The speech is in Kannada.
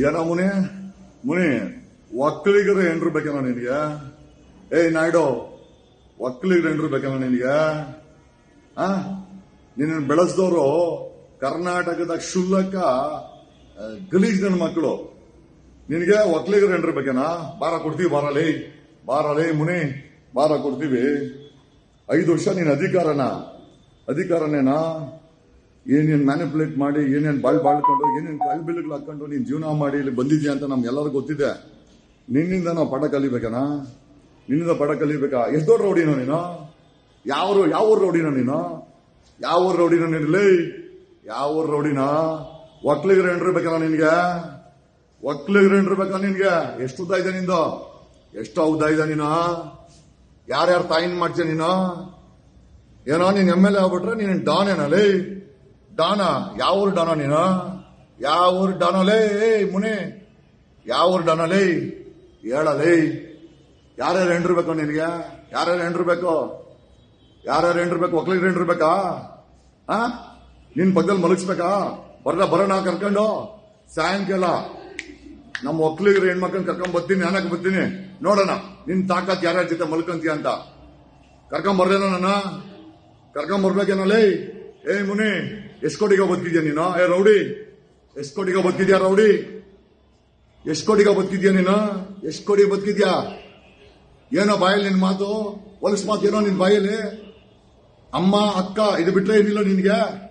ಏನೋ ಮುನಿ? ಮುನಿ, ಒಕ್ಕಲಿಗರು ಹೆಂಡ್ರು ಬೇಕೇನ ನಿನಗೆ? ಏಯ್, ನಾಯ್ಡು, ಒಕ್ಕಲಿಗರು ಹೆಂಡ್ರು ಬೇಕೇನೋ ನಿನಗೆ? ಆ? ನಿನ್ನ ಬೆಳೆಸಿದವರು ಕರ್ನಾಟಕದ ಕ್ಷುಲ್ಲಕ ಗಲೀಜ್ ನನ್ನ ಮಕ್ಕಳು. ನಿನಗೆ ಒಕ್ಕಲಿಗರು ಹೆಂಡ್ರು ಬೇಕೇನಾ? ಬಾರ ಕೊಡ್ತೀವಿ ಬಾರಲೇ ಬಾರಲೇ ಮುನಿ ಬಾರ ಕೊಡ್ತೀವಿ. ಐದು ವರ್ಷ ನೀನು ಅಧಿಕಾರನ. ಅಧಿಕಾರನೇನಾ? ಏನೇನ್ ಮ್ಯಾನಿಪುಲೇಟ್ ಮಾಡಿ, ಏನೇನ್ ಬಾಳ್ ಬಾಳ್ಕೊಂಡು, ಏನೇನ್ ಕಲ್ಬಿಲ್ಗಳು ಹಾಕೊಂಡು ನೀನು ಜೀವನ ಮಾಡಿ ಇಲ್ಲಿ ಬಂದಿದ್ಯಾ ಅಂತ ನಮ್ಗೆಲ್ಲರಿಗೂ ಗೊತ್ತಿದೆ. ನಿನ್ನಿಂದ ನಾವು ಪಾಠ ಕಲಿಬೇಕನಾ? ನಿನ್ನಿಂದ ಪಾಠ ಕಲಿಬೇಕಾ? ಎಷ್ಟು ರೌಡಿನೋ ನೀನು? ಯಾವ ಯಾವ ಊರು ರೌಡಿನೋ ನೀನು? ಯಾವ ರೋಡಿನ ರೌಡಿನೋ ನೀನಿಲ್ಲಿ ಯಾವ ಊರು ರೌಡಿನ? ಒಕ್ಲಿಗರು ಏನ್ರಿರ್ಬೇಕಲ್ಲ ನಿನ್ಗೆ? ಒಕ್ಲಿಗರು ಏನ್ರಿರ್ಬೇಕ ನಿನ್ಗೆ? ಎಷ್ಟು ಉದ್ದ ಇದೆ ನಿಂದು? ಎಷ್ಟು ಉದ್ದ ಇದೆ ನೀನು? ಯಾರ್ಯಾರ ತಾಯಿನ್ ಮಾಡ್ತೀಯ ನೀನು? ಏನೋ ನೀನ್ ಎಂ ಎಲ್ ಎ ಆಗ್ಬಿಟ್ರೆ ನೀನ್ ಡಾನ್ ಏನಲೇ ಡಾನ, ಯಾವ ಊರು ಡಾನ ನೀನು? ಯಾವ ಊರು ಡಾನಲೇ ಮುನೆ? ಯಾವ ಊರು ಡಾನಲೇ ಹೇಳಲೇ ಯಾರ್ಯಾರು ಹೆಂಡ್ರು ನಿನಗೆ? ಯಾರ್ಯಾರು ಹೆಂಡ್ರು ಬೇಕು? ಯಾರ್ಯಾರು ಹೆಂಡ್ರು ಬೇಕು? ಒಕ್ಲಿಗರು ಹೆಂಡ್ರು ಬೇಕಾ? ಆ? ನಿನ್ ಪಕ್ಕದಲ್ಲಿ ಮಲಗಿಸ್ಬೇಕಾ? ಬರೋಣ ಬರೋಣ ಕರ್ಕೊಂಡು. ಸಾಯಂಕಾಲ. ನಮ್ಮ ಒಕ್ಕಲಿಗ್ರ ಹೆಣ್ಮಕ್ಳನ್ನ ಕರ್ಕೊಂಡ್ ಬರ್ತೀನಿ ನಾನಕ್ಕೆ ಬರ್ತೀನಿ. ನೋಡೋಣ, ನಿನ್ ತಾಕತ್ ಯಾರ್ಯಾರ ಜೊತೆ ಮಲ್ಕೊಂತೀಯ ಅಂತ. ಕರ್ಕೊಂಡ್ ಬರ್ದೇನ ನನ್ನ? ಕರ್ಕೊಂಡ್ ಬರ್ಬೇಕೇನಲ್ಲೇ ಏ, ಮುನಿ ಎಷ್ಟ್ ಕೋಟಿಗ ಬದುಕಿದ್ಯಾ ನೀನು? ಏ, ರೌಡಿ! ಎಷ್ಟ್ ಕೋಟಿಗ ಬದುಕಿದ್ಯಾ ರೌಡಿ? ಎಷ್ಟ್ ಕೋಟಿಗ ಬದುಕಿದ್ಯಾ ನೀನು? ಕೋಟಿ ಬದುಕಿದ್ಯಾ ಏನೋ ಬಾಯಲ್ಲಿ ನಿನ್ ಮಾತು, ಹೊಲಸ್ ಮಾತು ಏನೋ ನಿನ್ ಬಾಯಲ್ಲಿ? ಅಮ್ಮ, ಅಕ್ಕ, ಇದು ಬಿಟ್ರೆ ಏನಿಲ್ಲ ನಿನ್ಗೆ?